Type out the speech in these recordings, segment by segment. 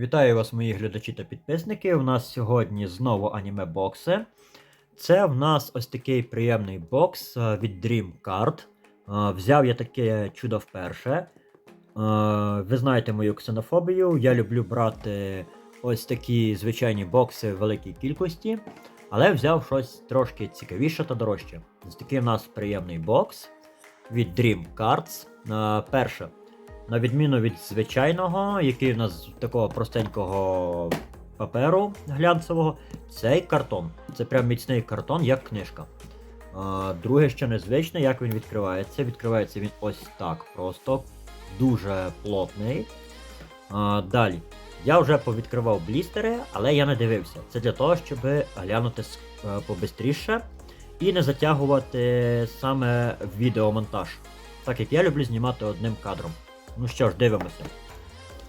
Вітаю вас, мої глядачі та підписники. У нас сьогодні знову аніме бокси. Це в нас ось такий приємний бокс е, від Dream Card. Е, Взяв я таке чудо вперше. Е, Ви знаєте мою ксенофобію. Я люблю брати ось такі звичайні бокси в великій кількості, але взяв щось трошки цікавіше та дорожче. Ось такий в нас приємний бокс від Dream Cards. Перше. На відміну від звичайного, який в нас такого простенького паперу глянцевого, цей картон. Це прям міцний картон, як книжка. А, друге, що незвичне, як він відкривається. Відкривається він ось так просто, дуже плотний. А, далі. Я вже повідкривав блістери, але я не дивився. Це для того, щоб глянути е, побистріше і не затягувати саме відеомонтаж. Так як я люблю знімати одним кадром. Ну що ж, дивимося.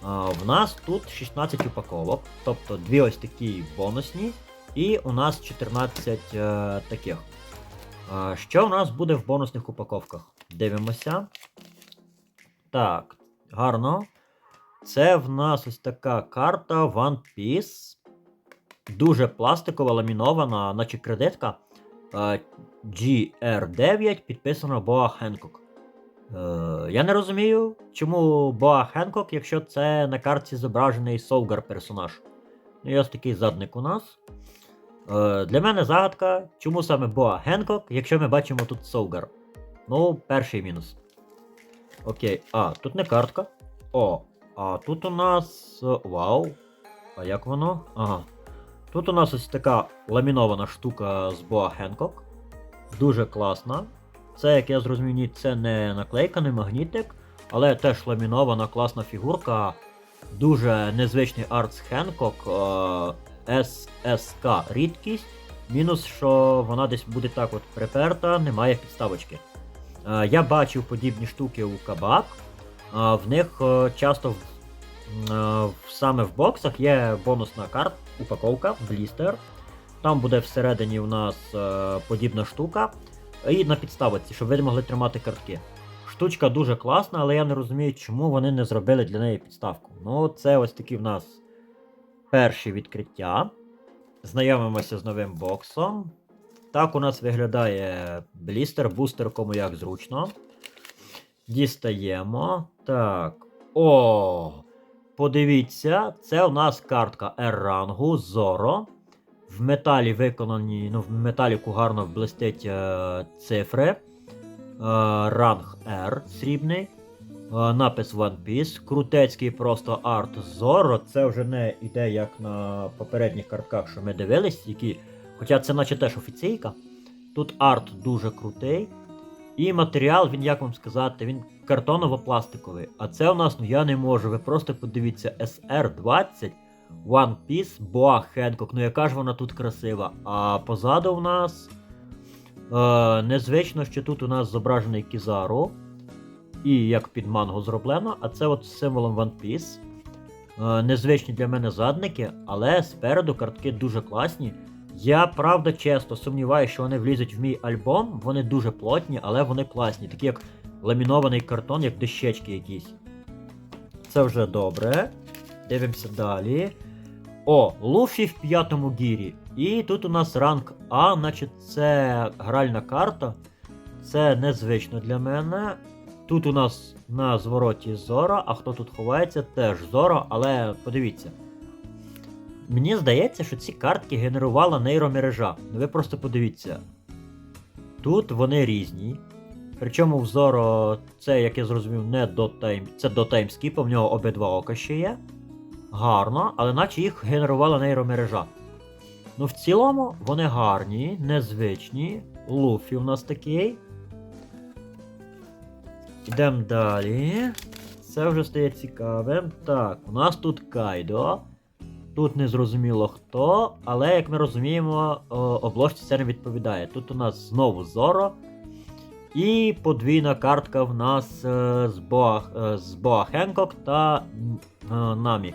А, в нас тут 16 упаковок, тобто дві ось такі бонусні, і у нас 14 е, таких. А, що у нас буде в бонусних упаковках? Дивимося. Так, гарно. Це в нас ось така карта One Piece. Дуже пластикова, ламінована, наче кредитка. Е, GR9 підписано Боа Хенкок. Е, я не розумію, чому Боа Хенкок, якщо це на карті зображений Совгар персонаж. Ну і ось такий задник у нас. Е, для мене загадка, чому саме Боа Хенкок, якщо ми бачимо тут Совгар. Ну, перший мінус. Окей, а, тут не картка. О, а тут у нас. е, Вау. А як воно? Ага. Тут у нас ось така ламінована штука з Боа Хенкок. Дуже класна. Це, як я зрозумів, це не наклейка, не магнітик, але теж ламінована класна фігурка. Дуже незвичний Хенкок. е, SSK рідкість. Мінус, що вона десь буде так от приперта, немає підставочки. Е, Я бачив подібні штуки у кабак. Е, В них е, часто саме в боксах є бонусна карт, упаковка, блістер. Там буде всередині у нас подібна штука. І на підставці, щоб ви могли тримати картки. Штучка дуже класна, але я не розумію, чому вони не зробили для неї підставку. Ну, це ось такі в нас перші відкриття. Знайомимося з новим боксом. Так у нас виглядає блістер, бустер, кому як зручно. Дістаємо. Так. О! Подивіться, це у нас картка R-рангу Зоро. В металі виконані, ну, в металіку гарно блистять е, цифри. Е, ранг R срібний. Е, напис One Piece. Крутецький просто арт Зоро. Це вже не іде як на попередніх картках, що ми дивились, які. Хоча це наче теж офіційка. Тут арт дуже крутий. І матеріал, він, як вам сказати, він картоново-пластиковий. А це у нас, ну я не можу. Ви просто подивіться SR20 One Piece Boa Hancock. Ну яка ж вона тут красива. А позаду в нас е, незвично, що тут у нас зображений Кізару. І як під манго зроблено, а це от з символом One Piece. Е, незвичні для мене задники, але спереду картки дуже класні. Я правда чесно сумніваюся, що вони влізуть в мій альбом. Вони дуже плотні, але вони класні, такі як ламінований картон, як дощечки якісь. Це вже добре. Дивимося далі. О, Луфі в п'ятому гірі. І тут у нас ранг А, значить це гральна карта. Це незвично для мене. Тут у нас на звороті Зора, а хто тут ховається, теж Зора, але подивіться. Мені здається, що ці картки генерувала нейромережа. Ну ви просто подивіться. Тут вони різні. Причому в Зоро це, як я зрозумів, не до тайм. Це до таймскіпа, в нього обидва ока ще є. Гарно, але наче їх генерувала нейромережа. Ну, в цілому, вони гарні, незвичні. Луфі у нас такий. Йдемо далі. Це вже стає цікавим. Так, у нас тут Кайдо. Тут не зрозуміло хто, але як ми розуміємо, обложці це не відповідає. Тут у нас знову Зоро. І подвійна картка в нас е, з Боа, е, з Боа Хенкок та е, Намі.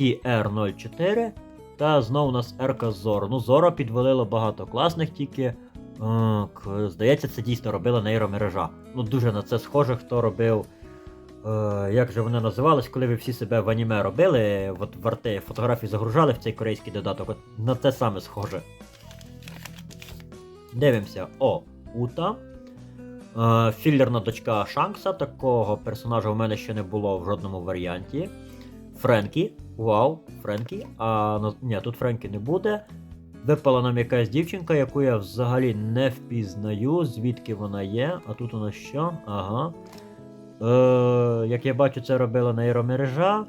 KR04. Та знову у нас Ерка Зоро. Ну, Зоро підвалило багато класних, тільки. е, здається, це дійсно робила нейромережа. Ну, дуже на це схоже, хто робив Е, як же вони називались, коли ви всі себе в аніме робили, от в арте фотографії загружали в цей корейський додаток, от на те саме схоже. Дивимося. О, Ута. Е, філерна дочка Шанкса. Такого персонажа у мене ще не було в жодному варіанті. Френкі. Вау, Френкі. А ну, ні, тут Френкі не буде. Випала нам якась дівчинка, яку я взагалі не впізнаю, звідки вона є. А тут у нас що? Ага. Е, як я бачу, це робила нейромережа.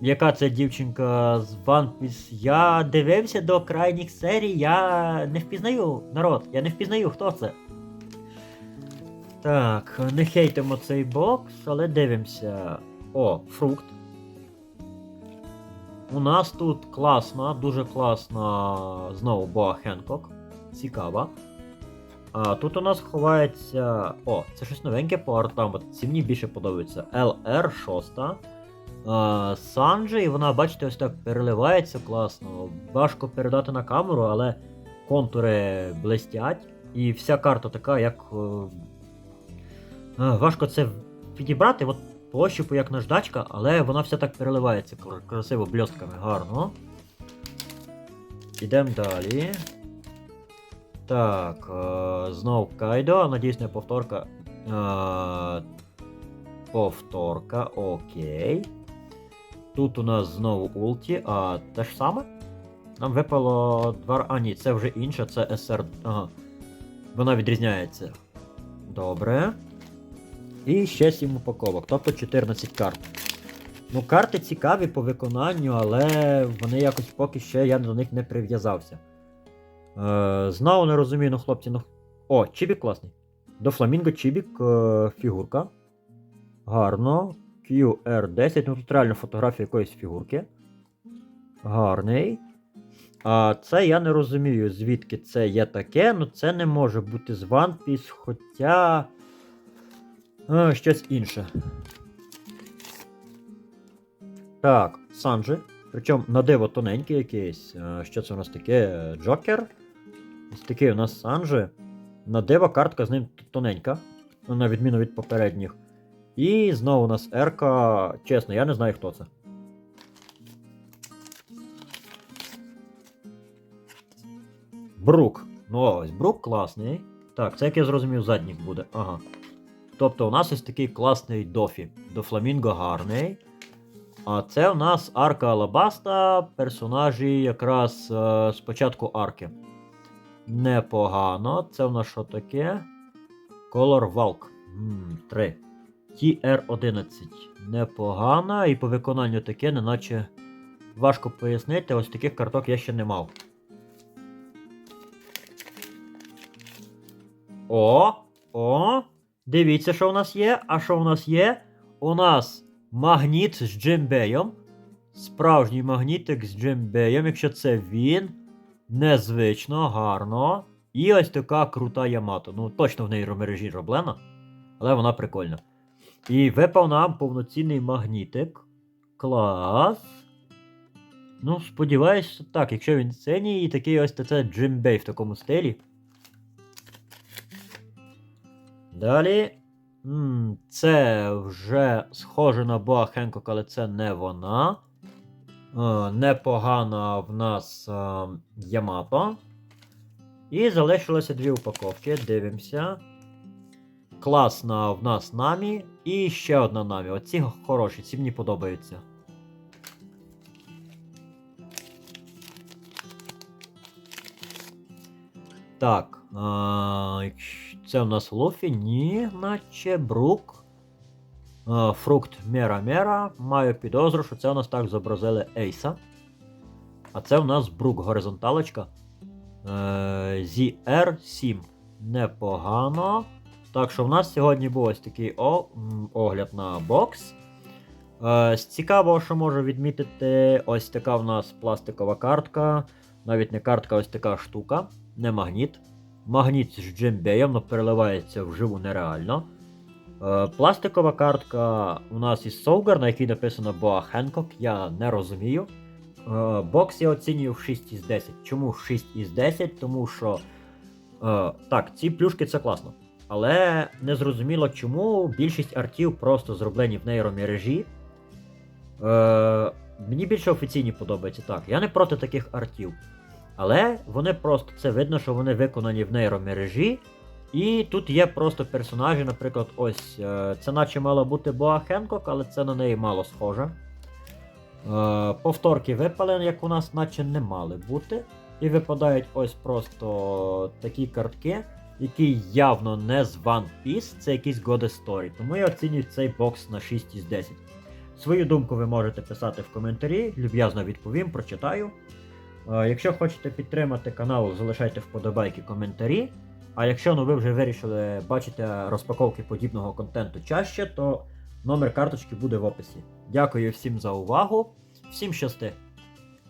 Яка це дівчинка з One Piece? Я дивився до крайніх серій, я не впізнаю народ, я не впізнаю, хто це. Так, не хейтимо цей бокс, але дивимося. О, фрукт. У нас тут класна, дуже класна знову Боа Хенкок. Цікава. А тут у нас ховається. О, це щось новеньке по артам. Ці мені більше подобається. LR6. А, і вона, бачите, ось так переливається класно. Важко передати на камеру, але контури блистять. І вся карта така, як. е, е, Важко це підібрати. От по як наждачка, але вона вся так переливається красиво бльостками, гарно. Ідемо далі. Так, е, знов Кайдо, надіюсь, не повторка. Е, повторка, окей. Тут у нас знову Улті, а те ж саме? Нам випало два. А, ні, це вже інше, це СР. Ага. Вона відрізняється. Добре. І ще 7 упаковок, тобто 14 карт. Ну, карти цікаві по виконанню, але вони якось поки ще я до них не прив'язався. Е, знову не розумію, ну хлопці, ну. О, Чібік класний. До Фламінго Чібік е, фігурка. Гарно. QR10. Ну тут реально фотографія якоїсь фігурки. Гарний. А це я не розумію, звідки це є таке. Ну це не може бути з One Piece, хоча. А, щось інше. Так, Санджи. Причому на диво тоненький якийсь. Що це у нас таке? Джокер. Ось такий у нас Санджи. На диво картка з ним тоненька. На відміну від попередніх. І знову у нас Ерка. Чесно, я не знаю, хто це. Брук. Ну ось, Брук класний. Так, це як я зрозумів, заднік буде. Ага. Тобто у нас ось такий класний дофі. До Фламінго гарний. А це у нас арка Алабаста, персонажі якраз е, з початку арки. Непогано. Це у нас що таке? Color Walk. 3. TR11. Непогано. І по виконанню таке, неначе важко пояснити, ось таких карток я ще не мав. О! О! Дивіться, що у нас є. А що у нас є? У нас магніт з джембеєм. Справжній магнітик з джембеєм, якщо це він. Незвично, гарно. І ось така крута Ямато. Ну, точно в нейромережі роблена. Але вона прикольна. І випав нам повноцінний магнітик. Клас. Ну, сподіваюсь, так, якщо він синій, і такий ось це джимбей в такому стилі. Далі. Це вже схоже на Боа Хенкок, але це не вона. Е, Непогана в нас е, Ямато. І залишилося дві упаковки. Дивимося. Класна в нас Намі. І ще одна Намі. Оці хороші, ці мені подобаються. Так. Це у нас Лофі? Ні, наче Брук. Фрукт Мера Мера. Маю підозру, що це у нас так зобразили Ейса. А це у нас Брук горизонталочка. Е, ZR7. Непогано. Так що в нас сьогодні був ось такий о, огляд на бокс. Е, з цікавого, що можу відмітити, ось така в нас пластикова картка. Навіть не картка, ось така штука, не магніт. Магніт з джембеєм, але переливається вживу нереально. Е, пластикова картка у нас із Солгар, на якій написано Боа Хенкок, я не розумію. Е, бокс я оцінюю в 6 із 10. Чому 6 із 10? Тому що. Е, так, ці плюшки це класно. Але не зрозуміло, чому більшість артів просто зроблені в нейромережі. Мені більше офіційні подобаються так. Я не проти таких артів. Але вони просто це видно, що вони виконані в нейромережі. І тут є просто персонажі, наприклад, ось е, це наче мала бути Боа Хенкок, але це на неї мало схоже. Е, повторки випалені, як у нас, наче не мали бути. І випадають ось просто такі картки, які явно не з One Piece, це якийсь God Story. Тому я оцінюю цей бокс на 6 із 10. Свою думку ви можете писати в коментарі, люб'язно відповім, прочитаю. Е, Якщо хочете підтримати канал, залишайте вподобайки коментарі. А якщо ну, ви вже вирішили бачити розпаковки подібного контенту чаще, то номер карточки буде в описі. Дякую всім за увагу, всім щасти!